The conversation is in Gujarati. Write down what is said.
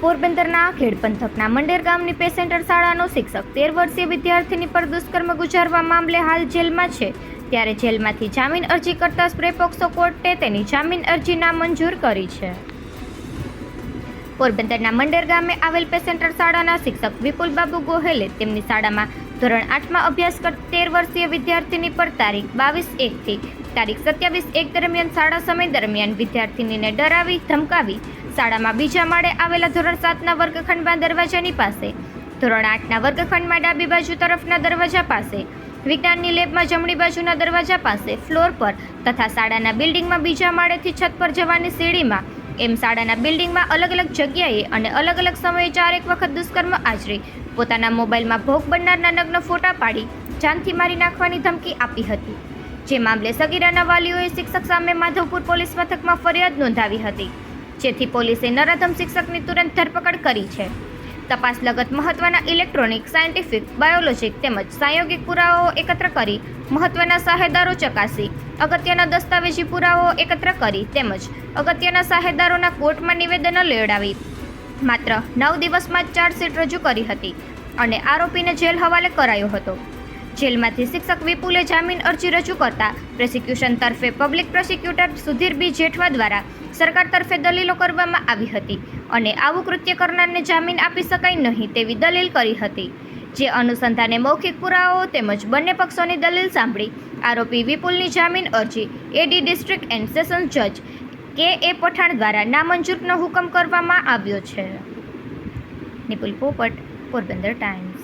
પોરબંદરના ખેડ પંથકના મંડેર ગામની પેસેન્ટર શાળાનો શિક્ષક તેર વર્ષીય વિદ્યાર્થીની પર દુષ્કર્મ ગુજારવા મામલે હાલ જેલમાં છે. ત્યારે જેલમાંથી જામીન અરજી કરતા સ્પ્રે કોર્ટે તેની જામીન અરજી નામંજૂર કરી છે. પોરબંદરના મંડેર ગામે આવેલ પેસેન્ટર શાળાના શિક્ષક વિપુલ બાબુ ગોહેલે તેમની શાળામાં ધોરણ આઠમાં અભ્યાસ કર તેર વર્ષીય વિદ્યાર્થીની પર તારીખ બાવીસ એકથી તારીખ સત્યાવીસ એક દરમિયાન શાળા સમય દરમિયાન વિદ્યાર્થીનીને ડરાવી, ધમકાવી. શાળામાં બીજા માળે આવેલા ધોરણ સાતના વર્ગખંડમાં દરવાજાની પાસે. ધોરણ આઠના વર્ગખંડમાં ડાબી બાજુ તરફના દરવાજા પાસે. વિજ્ઞાનની લેબમાં જમણી બાજુના દરવાજા પાસે. ફ્લોર પર તથા શાળાના બિલ્ડિંગમાં બીજા માળેથી છત પર જવાની સીડીમાં એમ શાળાના બિલ્ડિંગમાં અલગ અલગ જગ્યાએ અને અલગ અલગ સમયે ચારેક વખત દુષ્કર્મ આચરી. પોતાના મોબાઈલમાં ભોગ બનનારના નગ્ન ફોટા પાડી જાનથી મારી નાખવાની ધમકી આપી હતી. જે મામલે સગીરાના વાલીઓએ શિક્ષક સામે માધવપુર પોલીસ મથકમાં ફરિયાદ નોંધાવી હતી. જેથી પોલીસે નરાધમ શિક્ષકની તુરંત ધરપકડ કરી છે. તપાસ લગત મહત્વના ઇલેક્ટ્રોનિક, સાયન્ટિફિક, બાયોલોજિક તેમજ સાયોગિક પુરાવાઓ એકત્ર કરી મહત્વના સાહેદારો ચકાસી, અગત્યના દસ્તાવેજી પુરાવાઓ એકત્ર કરી તેમજ અગત્યના સાહેદારોના કોર્ટમાં નિવેદનો લેવડાવી. માત્ર નવ દિવસમાં જ ચાર્જશીટ રજૂ કરી હતી અને આરોપીને જેલ હવાલે કરાયો હતો. જેલમાંથી શિક્ષક વિપુલે જામીન અરજી રજૂ કરતા પ્રોસિક્યુશન તરફે public prosecutor Sudhir B Jethwa દ્વારા સરકાર તરફે દલીલો કરવામાં આવી હતી અને આવું કૃત્ય કરનારને જામીન આપી શકાય નહીં તેવી દલીલ કરી હતી. જે અનુસંધાને મૌખિક પુરાવાઓ તેમજ બંને પક્ષોની દલીલ સાંભળી આરોપી વિપુલની જામીન અરજી એડી ડિસ્ટ્રિક્ટ એન્ડ સેશન્સ જજ કે. એ પઠાણ દ્વારા નામંજૂરનો હુકમ કરવામાં આવ્યો છે. નિપુલ પોપટ, પોરબંદર ટાઈમ્સ